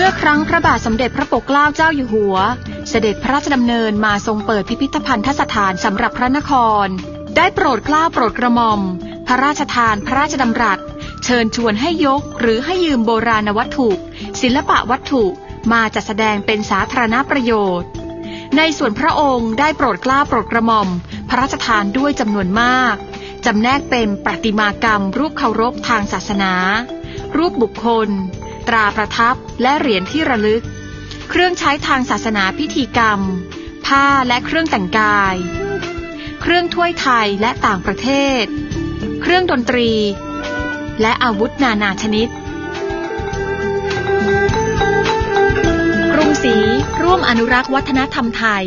มื่อครั้งพระบาทสมเด็จพระปกเกล้าเจ้าอยู่หัว เสด็จพระราชดำเนินมาทรงเปิดพิพิธภัณฑสถานสำหรับพระนคร ได้โปรดเกล้าโปรดกระหม่อม พระราชทานพระราชดำรัส เชิญชวนให้ยกหรือให้ยืมโบราณวัตถุ ศิลปะวัตถุมาจัดแสดงเป็นสาธารณประโยชน์ ในส่วนพระองค์ได้โปรดเกล้าโปรดกระหม่อม พระราชทานด้วยจำนวนมากจำแนกเป็นประติมากรรม รูปเคารพทางศาสนา รูปบุคคล ตราประทับและเหรียญที่ระลึก เครื่องใช้ทางศาสนาพิธีกรรม ผ้าและเครื่องแต่งกาย เครื่องถ้วยไทยและต่างประเทศ เครื่องดนตรี และอาวุธนานาชนิด กรุงศรีร่วมอนุรักษ์วัฒนธรรมไทย